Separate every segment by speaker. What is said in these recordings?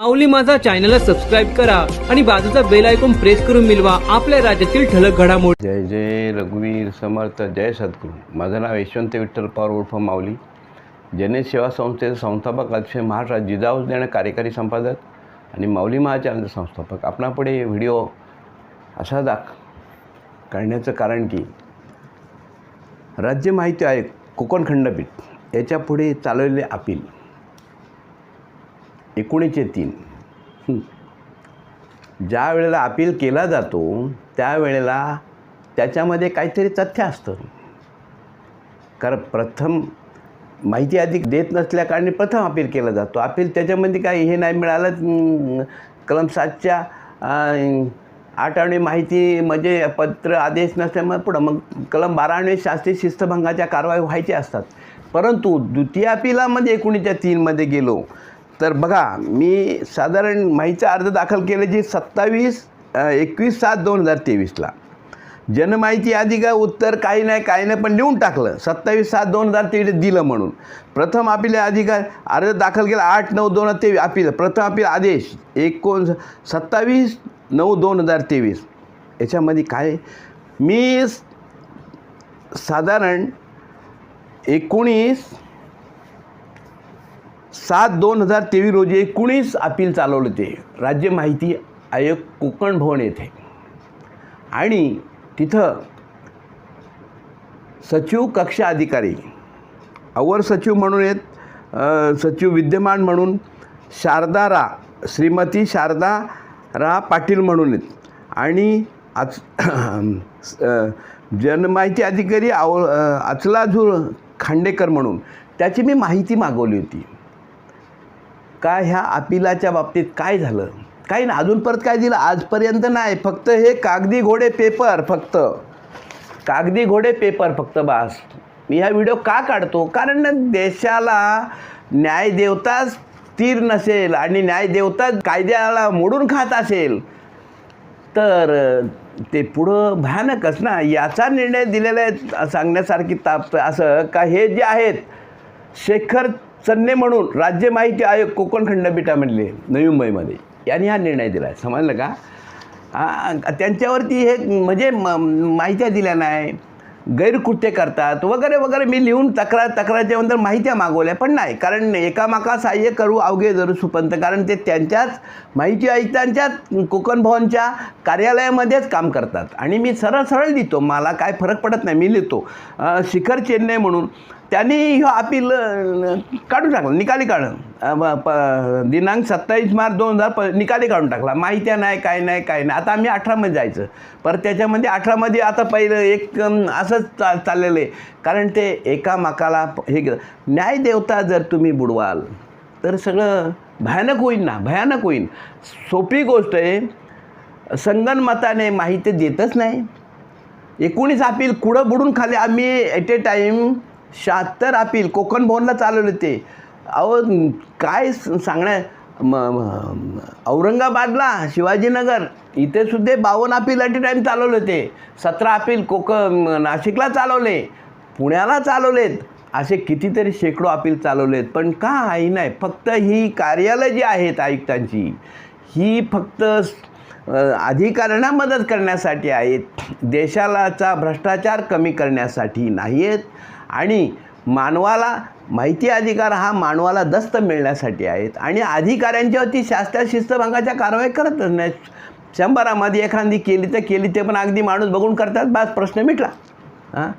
Speaker 1: माऊली माझा चॅनलला सबस्क्राईब करा आणि बाजूचा बेल ऐकून प्रेस करून मिळवा. आपल्या राज्यातील ठळक घडामोडी.
Speaker 2: जय जय रघुवीर समर्थ जय सद्गुरू. माझं नाव यशवंत विठ्ठल पवार उर्फ माऊली. जनहित सेवा संस्थेचे संस्थापक अतिशय महाराष्ट्र जिजाऊ देणं कार्यकारी संपादक आणि माऊली महाचॅनलचे संस्थापक. आपणापुढे व्हिडिओ असा दाख करण्याचं कारण की राज्य माहिती आयोग कोकण खंडपीठ याच्यापुढे चालवलेले अपील एकोणीसशे तीन. ज्या वेळेला अपील केला जातो त्यावेळेला त्याच्यामध्ये काहीतरी तथ्य असतं. कारण प्रथम माहिती अधिक देत नसल्याकारणे प्रथम अपील केला जातो. अपील त्याच्यामध्ये काही हे नाही मिळालं कलम सातच्या अं, आठ आणि माहिती म्हणजे पत्र आदेश नसल्यामुळे पुढं मग कलम बारा आणि शास्त्रीय शिस्तभंगाच्या कारवाई व्हायच्या असतात. परंतु द्वितीय अपिलामध्ये एकोणीसच्या तीनमध्ये गेलो तर बघा मी साधारण माहीचा अर्ज दाखल केल्याची सत्तावीस एकवीस सात दोन हजार तेवीसला. जनमाहिती अधिकार उत्तर काही नाही काही नाही पण लिहून टाकलं. सत्तावीस सात दोन हजार तेवीस दिलं म्हणून. प्रथम अपील अधिकार अर्ज दाखल केला आठ नऊ दोन हजार तेवीस अपील प्रथम आपला आदेश एकोण सत्तावीस नऊ दोन हजार तेवीस. याच्यामध्ये काय? मी साधारण एकोणीस सात दोन हजार तेवीस रोजी एकोणीस अपील चालवलं ते. राज्य माहिती आयोग कोकण भवन येथे. आणि तिथं सचिव कक्षा अधिकारी अवर सचिव म्हणून आहेत सचिव विद्यमान म्हणून शारदा रा श्रीमती शारदा रा पाटील म्हणून आहेत आणि आच जनमाहिती अधिकारी अव अचलाझूर अचलाजूर खांडेकर म्हणून. त्याची मी माहिती मागवली होती. का ह्या अपिलाच्या बाबतीत काय झालं? काही ना अजून परत काय दिलं? आजपर्यंत नाही. फक्त हे कागदी घोडे पेपर फक्त. कागदी घोडे पेपर फक्त बास. मी हा व्हिडिओ का काढतो? कारण देशाला न्यायदेवताच स्थिर नसेल आणि न्यायदेवता कायद्याला मोडून खात असेल. तर ते पुढं भयानकच ना याचा निर्णय दिलेला आहे सांगण्यासारखी ताप असं का हे जे आहेत शेखर चन्ने म्हणून राज्य माहिती आयोग कोकण खंडपीठामधले नवी मुंबईमध्ये यांनी हा निर्णय दिला आहे समजलं का? त्यांच्यावरती हे म्हणजे म माहित्या दिल्या नाही. गैरकृत्य करतात. वगैरे वगैरे. मी लिहून तक्रार तक्रारच्या नंतर माहित्या मागवल्या पण नाही. कारण एकामाका सहाय्य करू अवघे जरू सुपंत. कारण ते त्यांच्याच माहिती आयुक्तांच्याच कोकण भवनच्या कार्यालयामध्येच काम करतात. आणि मी सरळ सरळ लिहितो. मला काय फरक पडत नाही. मी लिहितो. शिखर चेन्नई म्हणून. त्यांनी ह्यो अपील काढून टाकलं निकाली काढून. प- दिनांक सत्तावीस मार्च दोन हजार प निकाली काढून टाकला. माहित्या नाही काय नाही काय नाही. आता आम्ही अठरामध्ये जायचं. परत त्याच्यामध्ये अठरामध्ये आता पहिलं एक असंच चा चाललेलं आहे. कारण ते एका माकाला हे न्याय न्यायदेवता जर तुम्ही बुडवाल तर सगळं भयानक होईल ना भयानक होईल सोपी गोष्ट आहे. संगणमताने माहिती देतच नाही. एकोणीस अपील कुठं बुडून खाली आम्ही ॲट ए टाईम शहात्तर अपील कोकण भवनला चालवले ते. अहो काय स- सांगण्या म औरंगाबादला शिवाजीनगर इथे सुद्धा बावन्न अपील ॲट ए टाईम चालवले ते. सतरा अपील कोकण नाशिकला चालवले पुण्याला चालवलेत. असे कितीतरी शेकडो अपील चालवलेत. पण का आई नाही फक्त ही कार्यालय जी आहेत आयुक्तांची ही फक्त अधिकाऱ्यांना मदत करण्यासाठी आहेत. देशालाचा भ्रष्टाचार कमी करण्यासाठी नाही आहेत आणि मानवाला माहिती अधिकार हा मानवाला दस्त मिळण्यासाठी आहेत. आणि अधिकाऱ्यांच्यावरती शास्त्र शिस्तभंगाच्या कारवाई करतच नाही. शंभरामध्ये एखादी केली तर केली ते पण अगदी माणूस बघून करतात बास प्रश्न मिटला. हां?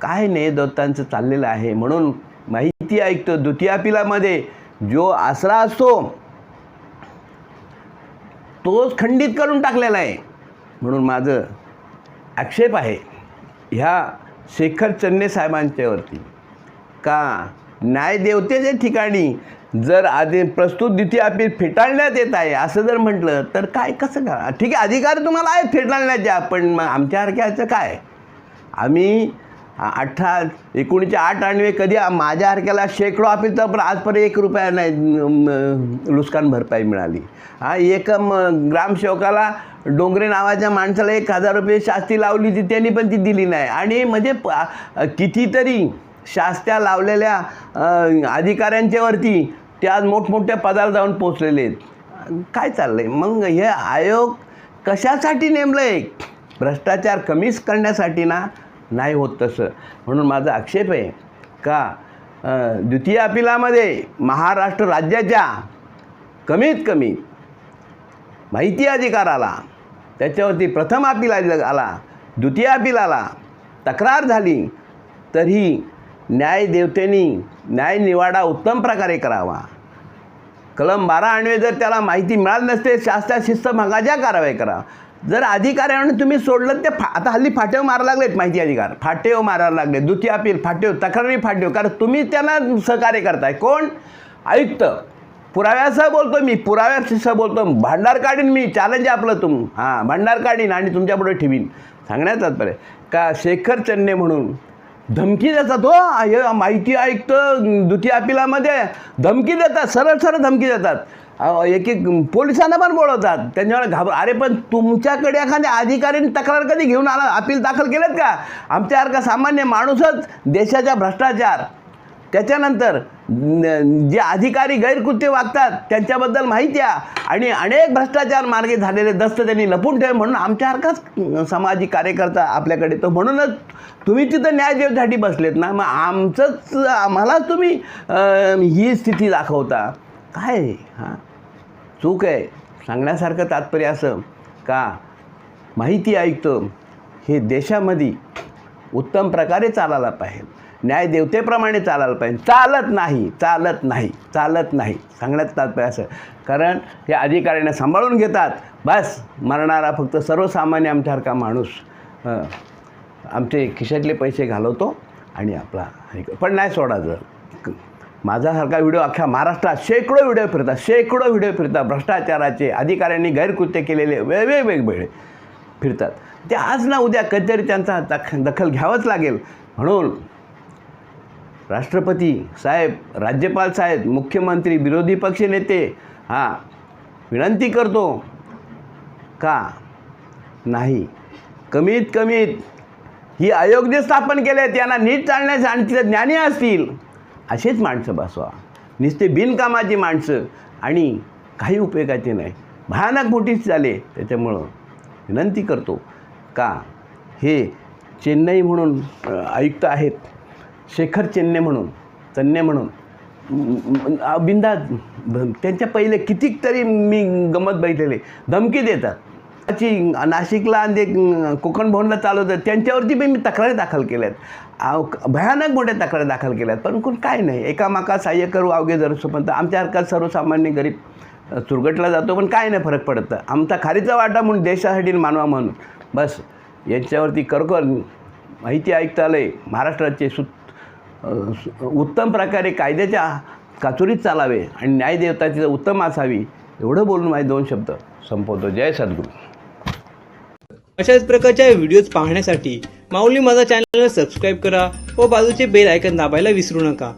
Speaker 2: काय नाही दत्तांचं चाललेलं आहे? म्हणून माहिती ऐकतो द्वितीय पिलामध्ये जो आसरा असतो तोच खंडित करून टाकलेला आहे. म्हणून माझं आक्षेप आहे ह्या शेखर चन्ने साहेबांच्यावरती का? न्यायदेवतेच्या ठिकाणी जर आधी प्रस्तुत द्वितीय अपील फेटाळण्यात येत आहे असं जर म्हटलं तर काय कसं का ठीक आहे अधिकार तुम्हाला आहेत फेटाळण्याच्या पण मग आमच्यासारख्याचं काय? आम्ही अठरा एकोणीसशे आठ आणवे कधी माझ्यासारख्याला माझ्या हरक्याला शेकडो अपील तर पण आजपर्यंत एक रुपया नाही नुकसान भरपाई मिळाली. हा एक म, ग्रामसेवकाला डोंगरे नावाच्या माणसाला एक हजार रुपये शास्ती लावली ती त्यांनी पण ती दिली नाही. आणि म्हणजे प- कितीतरी शास्त्या लावलेल्या अधिकाऱ्यांच्यावरती ते आज मोठमोठ्या पदाला जाऊन पोचलेले आहेत. काय चाललं आहे मग हे आयोग कशासाठी नेमलं आहे भ्रष्टाचार कमीच करण्यासाठी ना नाही होत तसं. म्हणून माझा आक्षेप आहे का द्वितीय अपिलामध्ये महाराष्ट्र राज्याच्या कमीत कमी माहिती अधिकार आला त्याच्यावरती प्रथम अपील आला आला द्वितीय अपील आला तक्रार झाली तरी न्यायदेवतेनी न्यायनिवाडा उत्तम प्रकारे करावा. कलम बारा आणवे जर त्याला माहिती मिळाली नसते शास्त्रा शिस्त भागाच्या कारवाई करा. जर अधिकाऱ्याने तुम्ही सोडलं ते फा आता हल्ली फाटेव मारायला लागलेत माहिती अधिकार. फाटेव मारायला लागले द्वितीय अपील फाटेव तक्रारी फाटेव. कारण तुम्ही त्यांना सहकार्य करताय. कोण? आयुक्त. पुराव्यासह बोलतो मी. पुराव्यासह बोलतो भांडार काढीन मी. चॅलेंज आपलं तुम हां भांडार काढीन आणि तुमच्यापुढे ठेवीन. सांगण्यात तात्पर्य. का शेखर चन्ने म्हणून. धमकी देतात हो. हे माहिती आयुक्त द्वितीय अपिलामध्ये धमकी देतात. सरळ सरळ धमकी देतात. एक एक पोलिसांना पण बोलवतात. त्यांच्यावर घाबर. अरे पण तुमच्याकडे एखाद्या अधिकाऱ्यांनी तक्रार कधी घेऊन आला अपील दाखल केलेत का? आमच्यासारखा सामान्य माणूसच देशाचा भ्रष्टाचार. त्याच्यानंतर जे अधिकारी गैरकृत्य वागतात त्यांच्याबद्दल माहिती आहे आणि अनेक भ्रष्टाचार मार्गे झालेले दस्त त्यांनी लपून ठेवे म्हणून आमच्यासारखाच सामाजिक कार्यकर्ता आपल्याकडे तर म्हणूनच तुम्ही तिथं न्याय देवसाठी बसलेत ना. मग आमचंच आम्हालाच तुम्ही ही स्थिती दाखवता. काय? आहे? हां. चूक आहे. सांगण्यासारखं तात्पर्य असं का? माहिती आयुक्त हे देशामध्ये उत्तम प्रकारे चालायला पाहिजे. न्याय देवतेप्रमाणे चालायला पाहिजे. चालत नाही चालत नाही चालत नाही. सांगण्यात तात्पर्य असं. कारण हे अधिकाऱ्यांना सांभाळून घेतात. बस मरणारा फक्त सर्वसामान्य आमच्यासारखा माणूस आमचे खिशातले पैसे घालवतो आणि आपला पण नाही सोडायचं. माझ्यासारखा व्हिडिओ अख्ख्या महाराष्ट्रात शेकडो व्हिडिओ फिरतात शेकडो व्हिडिओ फिरतात. भ्रष्टाचाराचे अधिकाऱ्यांनी गैरकृत्य केलेले वेगळे वेगवेगळे फिरतात. ते आज ना उद्या कधीतरी त्यांचा दख दखल घ्यावंच लागेल. म्हणून राष्ट्रपती साहेब राज्यपाल साहेब मुख्यमंत्री विरोधी पक्ष नेते हां विनंती करतो का? नाही. कमीत कमीत ही आयोग जे स्थापन केले त्यांना नीट चालण्याचे आणि ज्ञानी असतील. असेच माणसं बसवा. नुसते बिनकामाची माणसं आणि काही उपयोगाचे नाही. भयानक मोठीच झाले त्याच्यामुळं विनंती करतो का हे चेन्नई म्हणून आयुक्त आहेत शेखर चेन्नई म्हणून चन्ने म्हणून बिंदा त्यांच्या पहिले कितीक तरी मी गमत बघितलेले धमकी देतात. ची नाशिकला आणि ते कोकण भवनला चालवतात त्यांच्यावरती पण मी तक्रारी दाखल केल्यात. भयानक मोठ्या तक्रारी दाखल केल्यात पण कोण काय नाही. एकामाका सहाय्य करू अवघे जरूसपर्यंत आमच्यासारखा सर्वसामान्य गरीब चुरगटला जातो पण काय नाही फरक पडत. आमचा खारीचा वाटा म्हणून देशासाठी मानवा म्हणून. बस यांच्यावरती करकर माहिती आयुक्तालय महाराष्ट्राचे सु सु- उत्तम प्रकारे कायद्याच्या काचुरीत चालावे आणि न्यायदेवताची उत्तम असावी एवढं बोलून माझे दोन शब्द संपवतो. जय सद्गुरू.
Speaker 1: अशाच प्रकारच्या व्हिडिओज पाहण्यासाठी माऊली माझा चॅनलला सबस्क्राईब करा व बाजूचे बेल आयकन दाबायला विसरू नका.